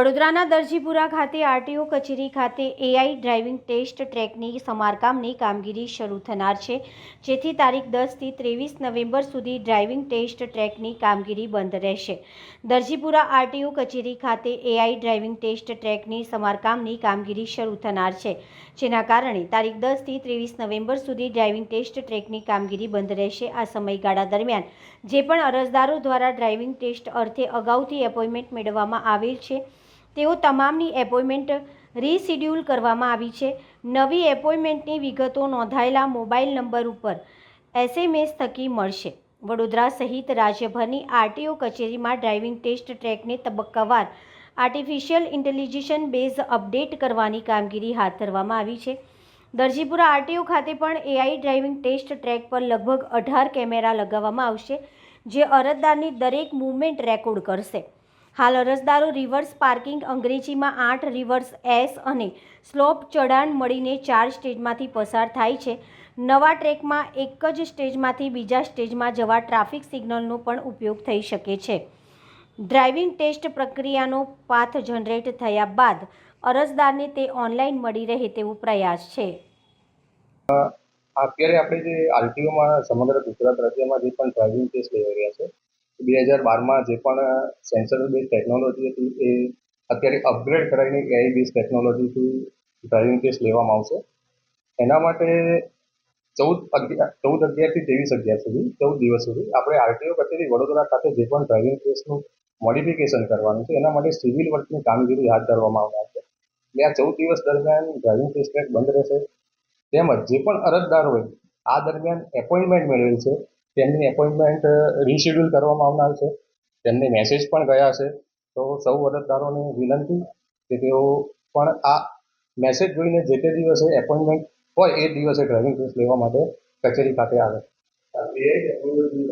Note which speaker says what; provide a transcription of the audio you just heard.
Speaker 1: વડોદરાના દરજીપુરા ખાતે આરટીઓ કચેરી ખાતે એઆઈ ડ્રાઇવિંગ ટેસ્ટ ટ્રેકની સમારકામની કામગીરી શરૂ થનાર છે. જેથી તારીખ દસથી ત્રેવીસ નવેમ્બર સુધી ડ્રાઇવિંગ ટેસ્ટ ટ્રેકની કામગીરી બંધ રહેશે. દરજીપુરા આરટીઓ કચેરી ખાતે એઆઈ ડ્રાઇવિંગ ટેસ્ટ ટ્રેકની સમારકામની કામગીરી શરૂ થનાર છે. જેના કારણે તારીખ દસથી ત્રેવીસ નવેમ્બર સુધી ડ્રાઇવિંગ ટેસ્ટ ટ્રેકની કામગીરી બંધ રહેશે આ સમયગાળા દરમિયાન. જે પણ અરજદારો દ્વારા ડ્રાઇવિંગ ટેસ્ટ અર્થે અગાઉથી એપોઇન્ટમેન્ટ મેળવવામાં આવેલ છે તેઓ તમામની એપોઇન્ટમેન્ટ રીશિડ્યુલ કરવામાં આવી છે. નવી એપોઇન્ટમેન્ટની વિગતો નોંધાયેલા મોબાઈલ નંબર ઉપર એસએમએસ થકી મળશે. વડોદરા સહિત રાજ્યભરની આરટીઓ કચેરીમાં ડ્રાઇવિંગ ટેસ્ટ ટ્રેકને તબક્કાવાર આર્ટિફિશિયલ ઇન્ટેલિજન્સ બેઝ અપડેટ કરવાની કામગીરી હાથ ધરવામાં આવી છે. દરજીપુરા આરટીઓ ખાતે પણ એઆઈ ડ્રાઇવિંગ ટેસ્ટ ટ્રેક પર લગભગ અઢાર કેમેરા લગાવવામાં આવશે, જે અરજદારની દરેક મૂવમેન્ટ રેકોર્ડ કરશે. હાલ અરજદારો રિવર્સ પાર્કિંગ અંગ્રેજીમાં આઠ રિવર્સ એસ અને સ્લોપ ચઢાણ મળીને ચાર સ્ટેજમાંથી પસાર થાય છે. નવા ટ્રેકમાં એક જ સ્ટેજમાંથી બીજા સ્ટેજમાં જવા ટ્રાફિક સિગ્નલનો પણ ઉપયોગ થઈ શકે છે. ડ્રાઇવિંગ ટેસ્ટ પ્રક્રિયાનો પાથ જનરેટ થયા બાદ અરજદારને તે ઓનલાઈન મળી રહે તેવો પ્રયાસ છે.
Speaker 2: અત્યારે આપણે જે આરટીઓમાં સમગ્ર ગુજરાત રાજ્યમાં જે પણ ડ્રાઇવિંગ ટેસ્ટ લઈ રહ્યા છે બે હજાર બારમાં જે પણ સેન્સર બેઝ ટેકનોલોજી હતી, એ અત્યારે અપગ્રેડ કરાવીને એઆઈ બેઝ ટેકનોલોજીથી ડ્રાઇવિંગ ટેસ્ટ લેવામાં આવશે. એના માટે ચૌદ અગિયાર ચૌદ અગિયારથી ત્રેવીસ અગિયાર સુધી, ચૌદ દિવસ સુધી આપણે આરટીઓ કચેરી વડોદરા ખાતે જે પણ ડ્રાઇવિંગ ટેસ્ટનું મોડિફિકેશન કરવાનું છે, એના માટે સિવિલ વર્કની કામગીરી હાથ ધરવામાં આવનાર છે. એટલે આ ચૌદ દિવસ દરમિયાન ડ્રાઇવિંગ ટેસ્ટ ટ્રેક બંધ રહેશે. તેમજ જે પણ અરજદાર હોય આ દરમિયાન એપોઇન્ટમેન્ટ મેળવેલ છે તેમની એપોઇન્ટમેન્ટ રીશેડ્યુલ કરવામાં આવનાર છે. તેમને મેસેજ પણ ગયા છે. તો સૌ અરજદારોને વિનંતી કે તેઓ પણ આ મેસેજ જોઈને જે તે દિવસે એપોઇન્ટમેન્ટ હોય એ દિવસે ડ્રાઇવિંગ ટેસ્ટ લેવા માટે કચેરી ખાતે આવે.